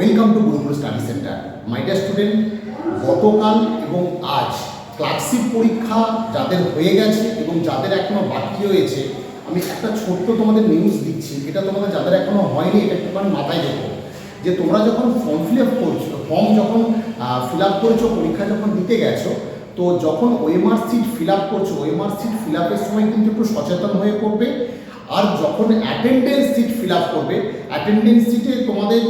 Welcome to Gurukul study centre my dear student গতকাল এবং আজ ক্লাসিক পরীক্ষা যাদের হয়ে গেছে এবং যাদের এখনও বাকি রয়েছে, আমি একটা ছোট্ট তোমাদের নিউজ দিচ্ছি। এটা তোমাদের যাদের এখনও হয়নি, এটা একটুখানি মাথায় রেখো। যে তোমরা যখন ফর্ম ফিল আপ করছ ফর্ম যখন ফিল আপ করেছ, পরীক্ষা যখন দিতে গেছো, তো যখন ওএমআর সিট ফিল আপ করছ ওএমআর সিট ফিল আপের সময় কিন্তু একটু সচেতন হয়ে পড়বে। আর যখন অ্যাটেন্ডেন্স সিট ফিল আপ করবে। অ্যাটেন্ডেন্স সিটে তোমাদের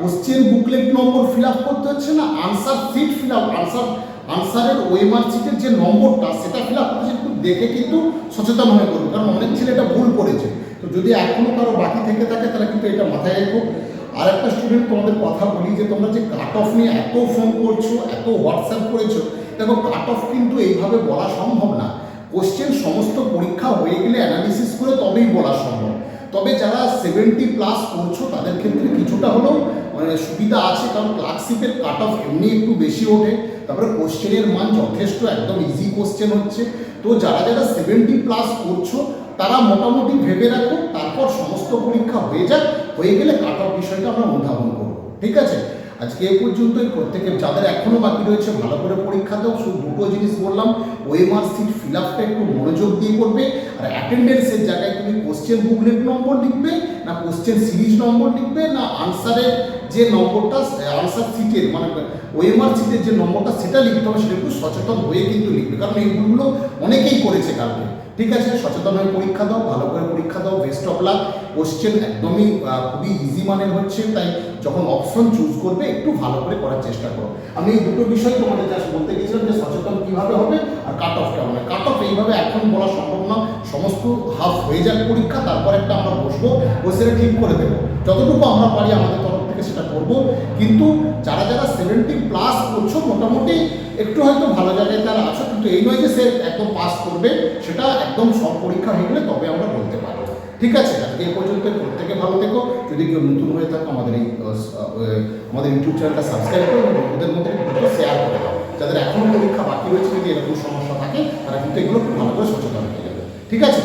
কোশ্চেন বুকলেট নম্বর ফিল আপ করতে হচ্ছে না answer sheet fill up answer আনসারের ওএমআর সিটের যে নম্বরটা, সেটা ফিল আপ করছে একটু দেখে কিন্তু সচেতন হয়ে করবে কারণ অনেক ছেলে এটা ভুল করেছে। তো যদি এখনও কারও বাকি থেকে থাকে, তাহলে কিন্তু এটা মাথায় রেখো। আর একটা স্টুডেন্ট তোমাদের কথা বলি, যে তোমরা যে কাট অফ নিয়ে এত ফোন করছ, এত হোয়াটসঅ্যাপ করেছ, দেখো কাট অফ কিন্তু এইভাবে বলা সম্ভব না। কোশ্চেন সমস্ত পরীক্ষা হয়ে গেলে অ্যানালিসিস করে তবেই বলা সম্ভব তবে যারা সেভেন্টি প্লাস করছ, তাদের ক্ষেত্রে কিছুটা হলেও মানে সুবিধা আছে, কারণ ক্লার্কশিপের কাট অফ এমনি একটু বেশি ওঠে। তারপরে কোশ্চেনের মান যথেষ্ট, একদম ইজি কোশ্চেন হচ্ছে। তো যারা যারা সেভেন্টি প্লাস করছ, তারা মোটামুটি ভেবে রাখো, তারপর সমস্ত পরীক্ষা হয়ে যাক, হয়ে গেলে কাট অফ বিষয়টা আমরা অনুধাবন করব। ঠিক আছে? আজকে এ পর্যন্তই। প্রত্যেকে যাদের এখনও বাকি রয়েছে, ভালো করে পরীক্ষা দাও। শুধু দুটো জিনিস বললাম ওএমআর সিট ফিল আপটা একটু মনোযোগ দিয়ে করবে। আর অ্যাটেন্ডেন্সের জায়গায় তুমি কোশ্চেন বুকলেট নম্বর লিখবে, না কোশ্চেন সিরিজ নম্বর লিখবে, না আনসারের যে নম্বরটা আনসার সিটের মানে ওএমআর সিটের যে নম্বরটা সেটা লিখতে হবে, সেটা একটু সচেতন হয়ে কিন্তু লিখবে। কারণ এই ভুলগুলো অনেকেই করেছে কালকে। ঠিক আছে? সচেতন হয়ে পরীক্ষা দাও, ভালো করে পরীক্ষা দাও বেস্ট অফ লাক কোশ্চেন একদমই খুবই ইজি মানের হচ্ছে, তাই যখন অপশন চুজ করবে, একটু ভালো করে করার চেষ্টা করো। আমি এই দুটো বিষয় তোমাদের জাস্ট বলতে গেছিলাম যে সচেতন কীভাবে হবে আর কাট অফ কেমন কাট অফ এইভাবে এখন বলা সম্ভব না। সমস্ত হাফ হয়ে যাক পরীক্ষা, তারপর একটা আমরা বসবো, বসে ঠিক করে দেবো। যতটুকু আমরা পারি আমাদের তরফ থেকে সেটা করব। কিন্তু যারা যারা সেভেন্টি প্লাস করছ, মোটামুটি একটু হয়তো ভালো জায়গায় তারা আছো, কিন্তু এই নয় যে সে একদম পাস করবে, সেটা একদম সব পরীক্ষা হয়ে গেলে তবে আমরা বলতে পারব। ঠিক আছে? আজকে এ পর্যন্ত প্রত্যেকে ভালো থেকো। যদি কেউ নতুন হয়ে থাকো, আমাদের এই আমাদের ইউটিউব চ্যানেলটা সাবস্ক্রাইব করো এবং বন্ধুদের মধ্যে শেয়ার করে দাও। যাদের এখনও পরীক্ষা বাকি রয়েছে যদি এরকম সমস্যা থাকে, তারা কিন্তু এগুলো ভালো করে সচেতন হয়ে যাবে। ঠিক আছে?